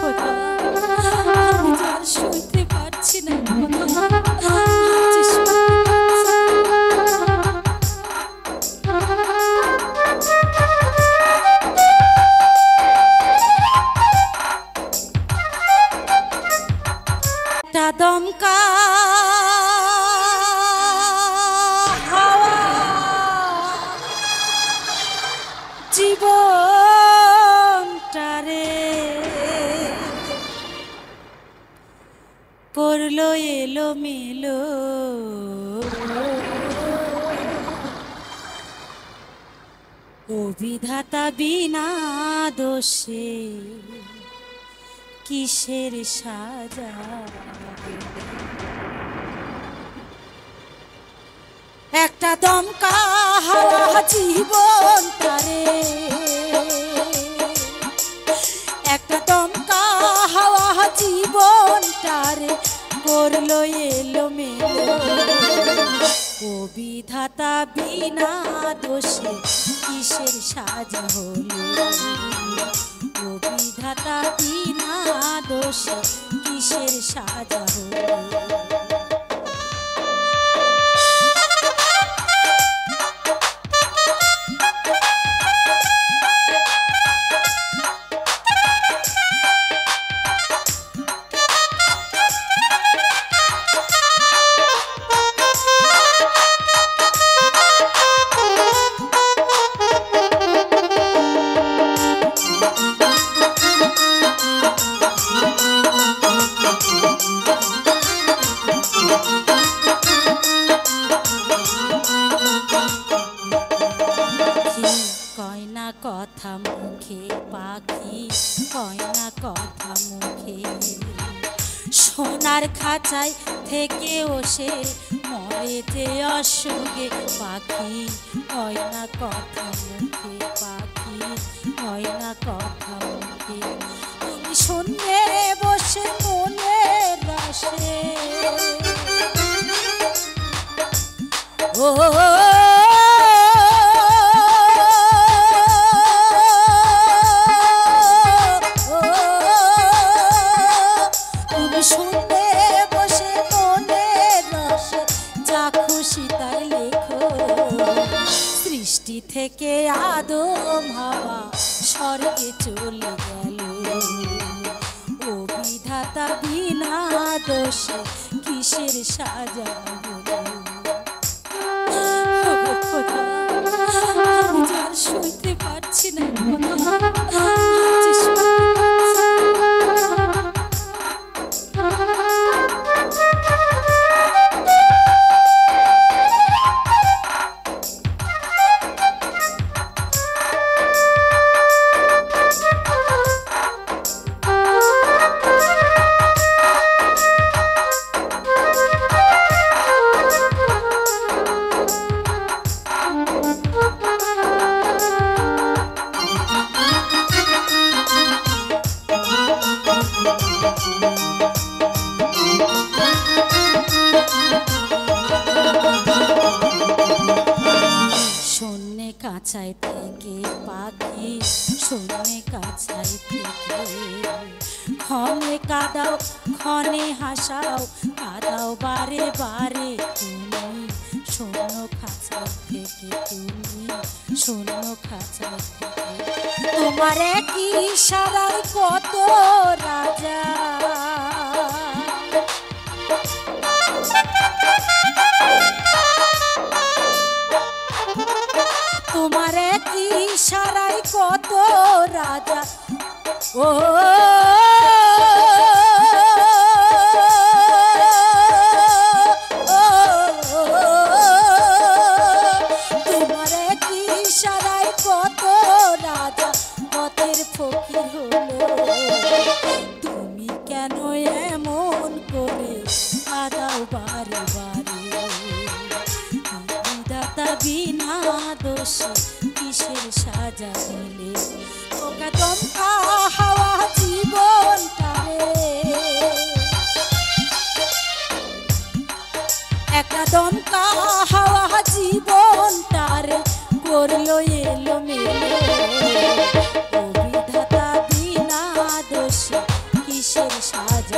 そう。করল এলো মেলো। অভিধাতা বিনা দোষে কিসের সাজা? একটা দমকা জীবন তারে। একটা দমকা করল এলো মেলো কবিধাতা বিধাতা বিনা দোষে কিসের সাজা হলো? কবিধাতা বিনা দোষে কিসের সাজা হলো? না কথা মুখে। সোনার খাঁচায় থেকে সে মরে যে অসুখে। পাখি কয় না কথা মুখে, পাখি কয় না কথা মুখে। তুমি শুনলে বসে মনে রসে। ও সৃষ্টি থেকে আদম হাওয়া স্বর্গে চলে গেল। ও বিধাতা বিনা দোষে কিসের সাজা শুনতে পারছি না। কাছায় থেকে পাখি শূন্যে কাছায় থেকে। ক্ষণে কাদাও, ক্ষণে হাসাও, কাদাও বারে বারে তুমি। শূন্য খাঁচা থেকে তুমি, শূন্য খাঁচায় থেকে। তোমার কি ইশারায় কত রাজা? তোমার কি ইশারায় কত রাজা ও তোমার কি ইশারায় কত রাজা পথের ফকির হলো তুমি কেন এমন করে কাদাও বারে বারে বিনা দোষে, কিসের সাজা দিলে? ওকা দমকা হাওয়া জীবনটারে একটা দমকা হাওয়া জীবনটারে করল এলো মেলো। বিধাতা বিনা দোষে, কিসের সাজ